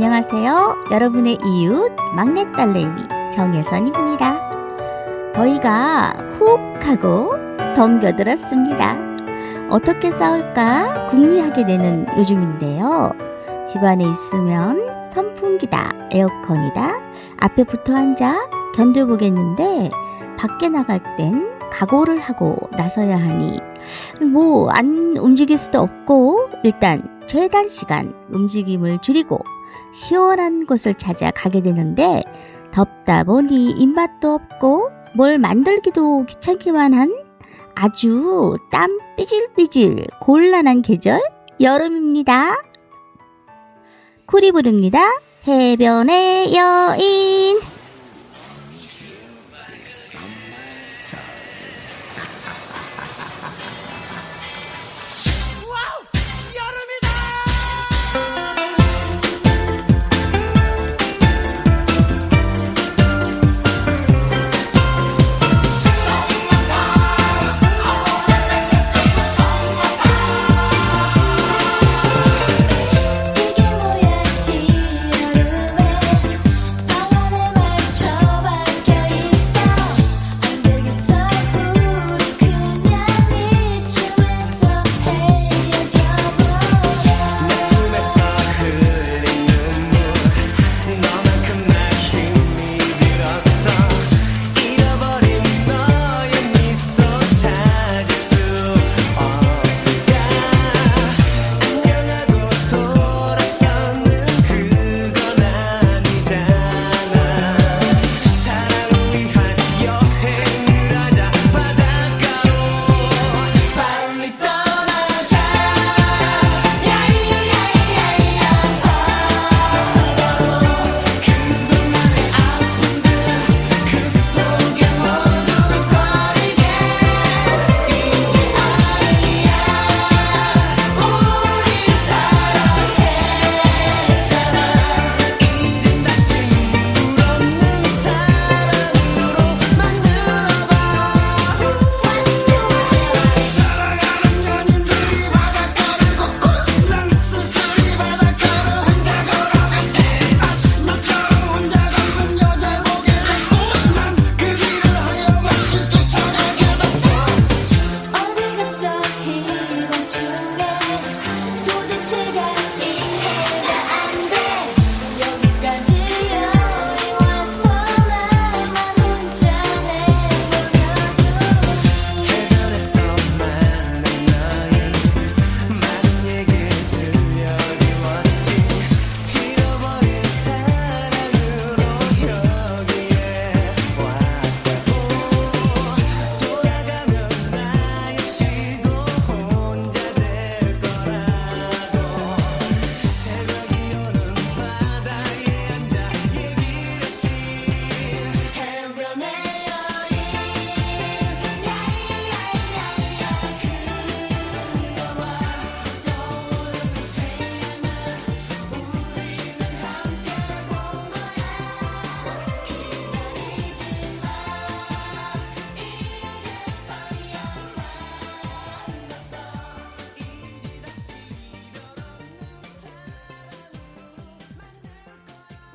안녕하세요. 여러분의 이웃 막내딸내미 정혜선입니다. 더위가 훅 하고 덤벼들었습니다. 어떻게 싸울까 궁리하게 되는 요즘인데요. 집안에 있으면 선풍기다, 에어컨이다, 앞에 붙어 앉아 견뎌보겠는데 밖에 나갈 땐 각오를 하고 나서야 하니 뭐 안 움직일 수도 없고 일단 최단 시간 움직임을 줄이고 시원한 곳을 찾아 가게 되는데 덥다 보니 입맛도 없고 뭘 만들기도 귀찮기만 한 아주 땀 삐질삐질 곤란한 계절 여름입니다. 쿨이 부릅니다. 해변의 여인.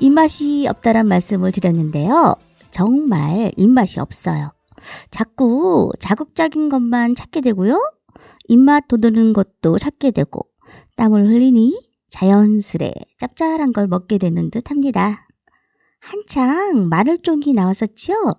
입맛이 없다란 말씀을 드렸는데요. 정말 입맛이 없어요. 자꾸 자극적인 것만 찾게 되고요. 입맛 돋우는 것도 찾게 되고 땀을 흘리니 자연스레 짭짤한 걸 먹게 되는 듯 합니다. 한창 마늘종이 나왔었지요?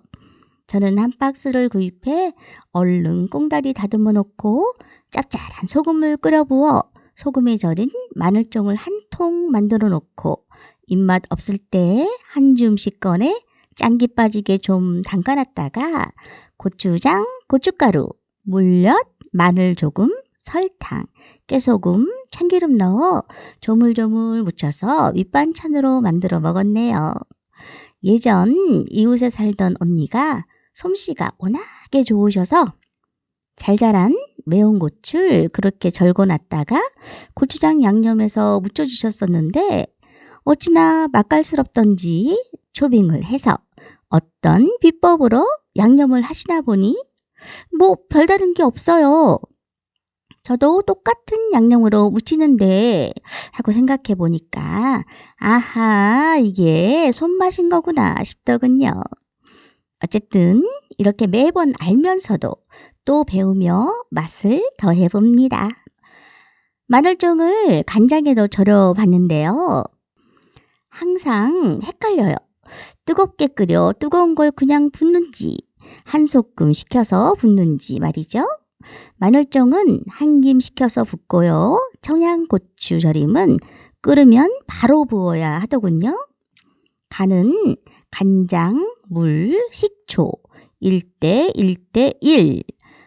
저는 한 박스를 구입해 얼른 꽁다리 다듬어 놓고 짭짤한 소금을 끓여 부어 소금에 절인 마늘종을 한 통 만들어 놓고 입맛 없을 때 한 줌씩 꺼내 짠기 빠지게 좀 담가놨다가 고추장, 고춧가루, 물엿, 마늘 조금, 설탕, 깨소금, 참기름 넣어 조물조물 묻혀서 밑반찬으로 만들어 먹었네요. 예전 이웃에 살던 언니가 솜씨가 워낙에 좋으셔서 잘 자란 매운 고추를 그렇게 절고 놨다가 고추장 양념해서 무쳐주셨었는데 어찌나 맛깔스럽던지 초빙을 해서 어떤 비법으로 양념을 하시나 보니 뭐 별다른 게 없어요. 저도 똑같은 양념으로 무치는데 하고 생각해 보니까 아하 이게 손맛인 거구나 싶더군요. 어쨌든 이렇게 매번 알면서도 또 배우며 맛을 더해 봅니다. 마늘종을 간장에도 절여 봤는데요. 항상 헷갈려요. 뜨겁게 끓여 뜨거운 걸 그냥 붓는지 한 소끔 식혀서 붓는지 말이죠. 마늘종은 한 김 식혀서 붓고요. 청양고추 절임은 끓으면 바로 부어야 하더군요. 간은 간장, 물, 식초 1대 1대 1.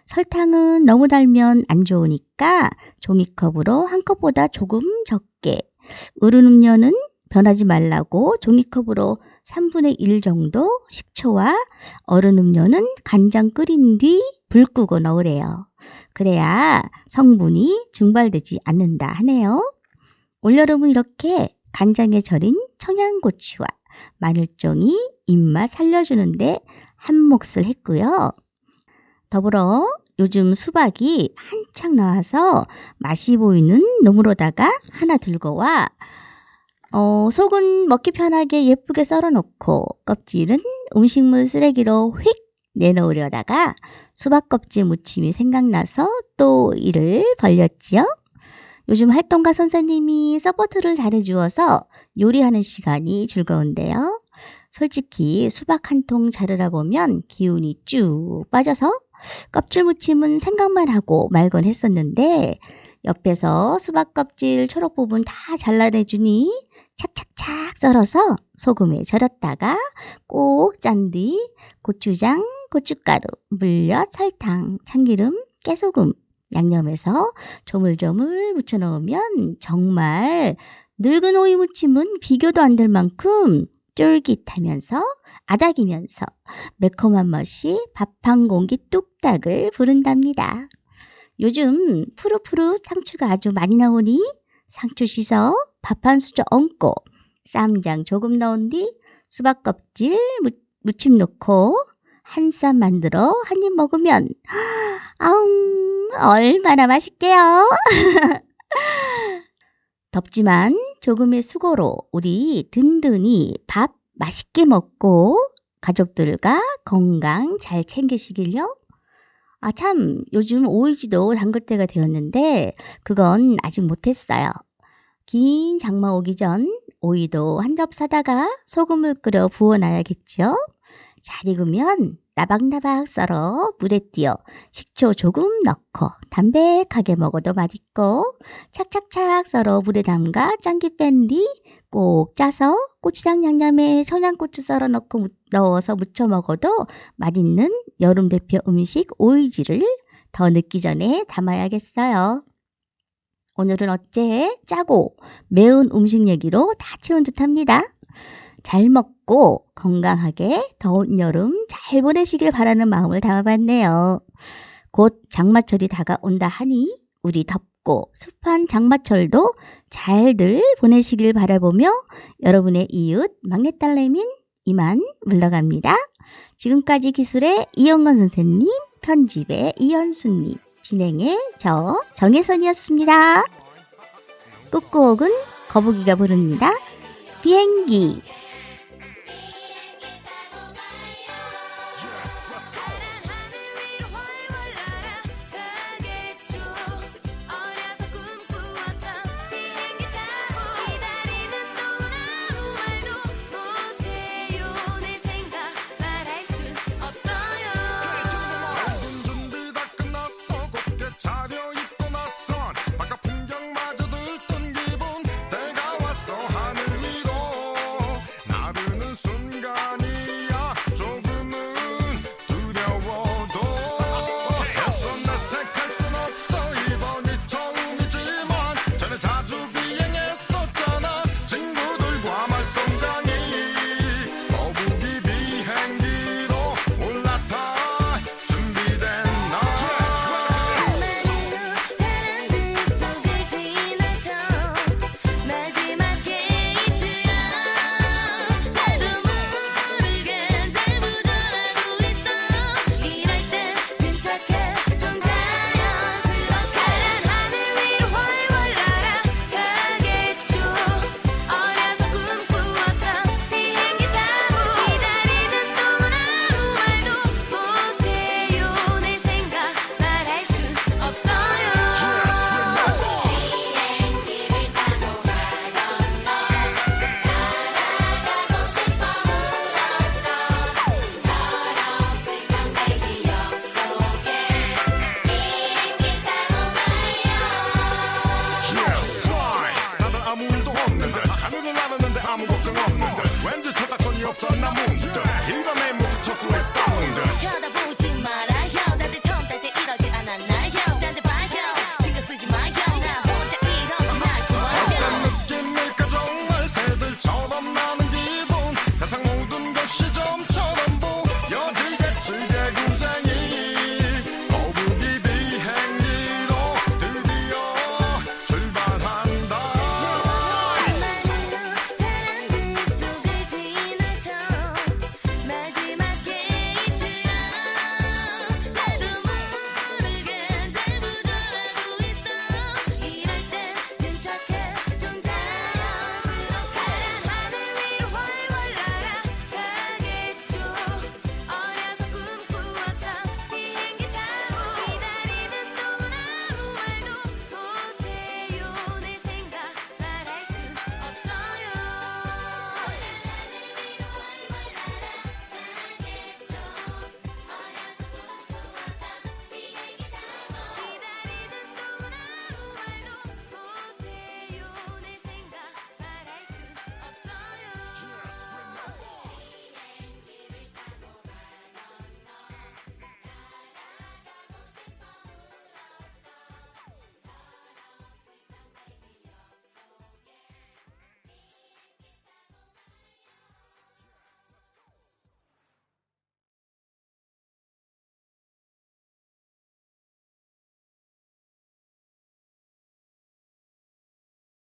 설탕은 너무 달면 안 좋으니까 종이컵으로 한 컵보다 조금 적게. 으른 음료는 변하지 말라고 종이컵으로 3분의 1 정도 식초와 얼음 음료는 간장 끓인 뒤 불 끄고 넣으래요. 그래야 성분이 증발되지 않는다 하네요. 올여름은 이렇게 간장에 절인 청양고추와 마늘종이 입맛 살려주는데 한 몫을 했고요. 더불어 요즘 수박이 한창 나와서 맛이 보이는 놈으로다가 하나 들고 와 어, 속은 먹기 편하게 예쁘게 썰어놓고 껍질은 음식물 쓰레기로 휙 내놓으려다가 수박 껍질 무침이 생각나서 또 이를 벌렸지요. 요즘 활동가 선생님이 서포트를 잘해주어서 요리하는 시간이 즐거운데요. 솔직히 수박 한 통 자르다 보면 기운이 쭉 빠져서 껍질 무침은 생각만 하고 말곤 했었는데 옆에서 수박 껍질 초록 부분 다 잘라내주니 착착착 썰어서 소금에 절였다가 꼭 짠 뒤 고추장, 고춧가루, 물엿, 설탕, 참기름, 깨소금 양념해서 조물조물 넣으면 정말 늙은 오이 무침은 비교도 안 될 만큼 쫄깃하면서 아닥이면서 매콤한 맛이 밥 한 공기 뚝딱을 부른답니다. 요즘 푸릇푸릇 상추가 아주 많이 나오니 상추 씻어 밥 한 수저 얹고 쌈장 조금 넣은 뒤 수박 껍질 무, 무침 넣고 한 쌈 만들어 한 입 먹으면 아웅 얼마나 맛있게요. 덥지만 조금의 수고로 우리 든든히 밥 맛있게 먹고 가족들과 건강 잘 챙기시길요. 아, 참, 요즘 오이지도 담글 때가 되었는데, 그건 아직 못했어요. 긴 장마 오기 전 오이도 한 접 사다가 소금을 끓여 부어놔야겠죠? 잘 익으면 나박나박 썰어 물에 띄어 식초 조금 넣고 담백하게 먹어도 맛있고 착착착 썰어 물에 담가 짠기 뺀 뒤 꼭 짜서 고추장 양념에 청양고추 썰어 넣고 무- 넣어서 무쳐 먹어도 맛있는 여름 대표 음식 오이지를 더 늦기 전에 담아야겠어요. 오늘은 어째 짜고 매운 음식 얘기로 다 채운 듯합니다. 잘 먹고 건강하게 더운 여름 잘 보내시길 바라는 마음을 담아봤네요. 곧 장마철이 다가온다 하니 우리 덥고 습한 장마철도 잘들 보내시길 바라보며 여러분의 이웃 막내딸내민 이만 물러갑니다. 지금까지 기술의 이영건 선생님, 편집의 이현수님, 진행의 저 정혜선이었습니다. 끝곡은 거북이가 부릅니다. 비행기